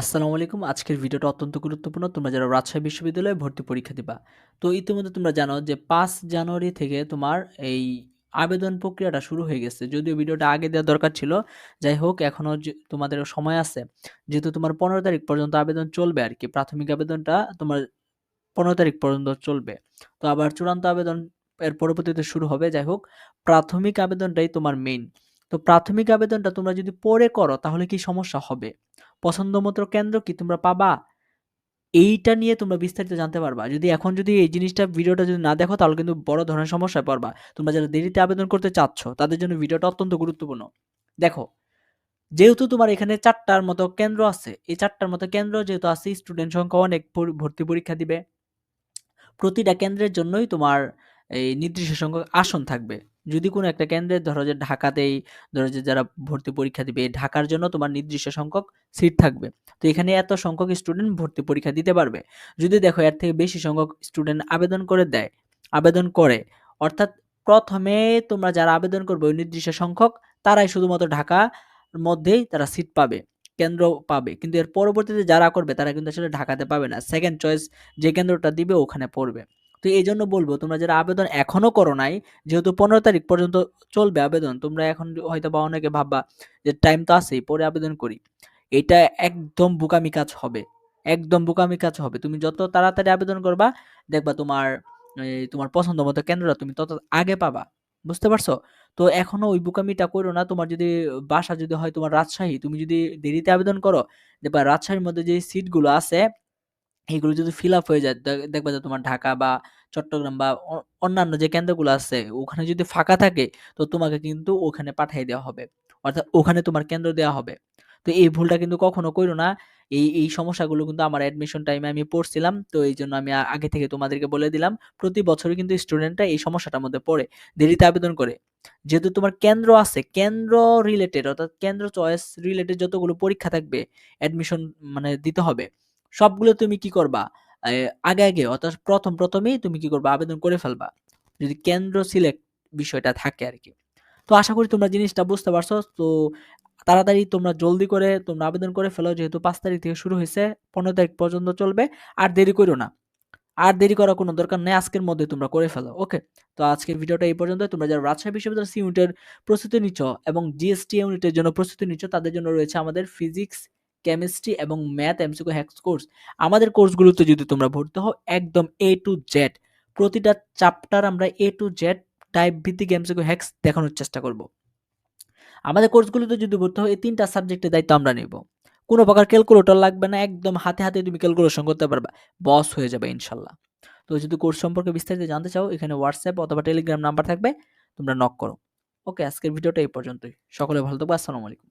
আসসালামু আলাইকুম। আজকের ভিডিওটা অত্যন্ত গুরুত্বপূর্ণ। তোমরা যারা রাজশাহী বিশ্ববিদ্যালয়ে ভর্তি পরীক্ষা দিবা। তো ইতিমধ্যে তোমরা জানো যে পাঁচ জানুয়ারি থেকে তোমার এই আবেদন প্রক্রিয়াটা শুরু হয়ে গেছে। যদিও ভিডিওটা আগে দেওয়া দরকার ছিল। যাই হোক এখনও তোমাদের সময় আছে। যেহেতু তোমার ১৫ তারিখ পর্যন্ত আবেদন চলবে আর কি প্রাথমিক আবেদনটা তোমার ১৫ তারিখ পর্যন্ত চলবে। তো আবার চূড়ান্ত আবেদন এর পরবর্তীতে শুরু হবে। যাই হোক, প্রাথমিক আবেদনটাই তোমার মেইন। তো প্রাথমিক আবেদনটা তোমরা যদি পরে করো, তাহলে কি সমস্যা হবে? পছন্দমতো কেন্দ্র কি তোমরা পাবা? এইটা নিয়ে তোমরা বিস্তারিত জানতে পারবা। যদি এখন যদি এই জিনিসটা ভিডিওটা যদি না দেখো তাহলে কিন্তু বড় ধরনের সমস্যায় পড়বা। তোমরা যারা দেরিতে আবেদন করতে চাচ্ছ তাদের জন্য ভিডিওটা অত্যন্ত গুরুত্বপূর্ণ। দেখো, যেহেতু তোমার এখানে ৪ টার মতো কেন্দ্র আছে, এই ৪ টার মতো কেন্দ্র যেহেতু আছে স্টুডেন্ট সংখ্যা অনেক ভর্তি পরীক্ষা দিবে। প্রতিটা কেন্দ্রের জন্যই তোমার এই নির্দিষ্ট সংখ্যক আসন থাকবে। যদি কোনো একটা কেন্দ্রে ধরো যে ঢাকাতেই ধরো যে যারা ভর্তি পরীক্ষা দিবে, ঢাকার জন্য তোমার নির্দিষ্ট সংখ্যক সিট থাকবে। তো এখানে এত সংখ্যক স্টুডেন্ট ভর্তি পরীক্ষা দিতে পারবে। যদি দেখো এর থেকে বেশি সংখ্যক স্টুডেন্ট আবেদন করে দেয়, আবেদন করে অর্থাৎ প্রথমে তোমরা যারা আবেদন করবে ওই নির্দিষ্ট সংখ্যক তারাই শুধুমাত্র ঢাকার মধ্যেই তারা সিট পাবে, কেন্দ্র পাবে। কিন্তু এর পরবর্তীতে যারা করবে তারা কিন্তু আসলে ঢাকাতে পাবে না। সেকেন্ড চয়েস যে কেন্দ্রটা দিবে ওখানে পড়বে। তো এই জন্য বলব তোমরা যারা আবেদন এখনও করো নাই, যেহেতু ১৫ তারিখ পর্যন্ত চলবে আবেদন, তোমরা এখন হয়তো বা অনেকে ভাববা যে টাইম তো আছেই, পরে আবেদন করি। এটা একদম বোকামি কাজ হবে। একদম বোকামি কাজ হবে। তুমি যত তাড়াতাড়ি আবেদন করবা দেখবা তোমার তোমার পছন্দ মতো কেন্দ্রটা তুমি তত আগে পাবা। বুঝতে পারছ? তো এখনও ওই বোকামিটা কইরো না। তোমার যদি বাসা যদি হয় তোমার রাজশাহী, তুমি যদি দেরিতে আবেদন করো, দেখবা রাজশাহীর মধ্যে যে সিটগুলো আছে এগুলো যদি ফিল আপ হয়ে যায় দেখবা যে তোমার ঢাকা বা চট্টগ্রাম বা অন্যান্য যে কেন্দ্রগুলো আছে ওখানে যদি ফাঁকা থাকে তো তোমাকে কিন্তু ওখানে পাঠায় দেওয়া হবে। অর্থাৎ ওখানে তোমার কেন্দ্র দেওয়া হবে। তো এই ভুলটা কিন্তু কখনো কইরো না। এই, এই সমস্যাগুলো কিন্তু আমার অ্যাডমিশন টাইমে আমি পড়ছিলাম। তো এই জন্য আমি আগে থেকে তোমাদেরকে বলে দিলাম। প্রতি বছরই কিন্তু স্টুডেন্টরা এই সমস্যাটার মধ্যে পড়ে। দেরিতে আবেদন করে। যেহেতু তোমার কেন্দ্র আছে, কেন্দ্র রিলেটেড অর্থাৎ কেন্দ্র চয়েস রিলেটেড যতগুলো পরীক্ষা থাকবে অ্যাডমিশন মানে দিতে হবে। সবগুলো তুমি কি করবা? আগে, আগে অর্থাৎ প্রথম প্রথমেই তুমি কি করবা? আবেদন করে ফেলবা। যদি কেন্দ্র সিলেক্ট বিষয়টা থাকে আর কি তো আশা করি তোমরা জিনিসটা বুঝতে পারছ। তো তাড়াতাড়ি তোমরা জলদি করে তোমরা আবেদন করে ফেলো। যেহেতু পাঁচ তারিখ থেকে শুরু হয়েছে পনেরো তারিখ পর্যন্ত চলবে। আর দেরি করো না। আর দেরি করার কোনো দরকার নেই। আজকের মধ্যে তোমরা করে ফেলো। ওকে? তো আজকের ভিডিওটা এই পর্যন্ত তোমরা যারা রাজশাহী বিশ্ববিদ্যালয় সি ইউনিটের প্রস্তুতি নিচ্ছ এবং জিএসটি ইউনিটের জন্য প্রস্তুতি নিচ্ছ তাদের জন্য রয়েছে আমাদের ফিজিক্স, কেমিস্ট্রি এবং ম্যাথ এমসিকিউ হ্যাক্স কোর্স। আমাদের কোর্সগুলোতে যদি তোমরা ভর্তি হও একদম এ টু জেড প্রতিটা চ্যাপ্টার আমরা এ টু জেড টাইপ ভিত্তিক এমসিকিউ হ্যাক্স দেখানোর চেষ্টা করব। আমাদের কোর্সগুলোতে যদি ভর্তি হও এই ৩ টা সাবজেক্টের দায়িত্ব আমরা নেব। কোনো প্রকার ক্যালকুলেটর লাগবে না। একদম হাতে, হাতে তুমি ক্যালকুলেশন করতে পারবা। বস হয়ে যাবে ইনশাল্লাহ তো যদি কোর্স সম্পর্কে বিস্তারিত জানতে চাও এখানে হোয়াটসঅ্যাপ অথবা টেলিগ্রাম নাম্বার থাকবে। তোমরা নক করো। ওকে আজকের ভিডিওটা এই পর্যন্তই। সকলে ভালো থাকবে। আসসালামু আলাইকুম।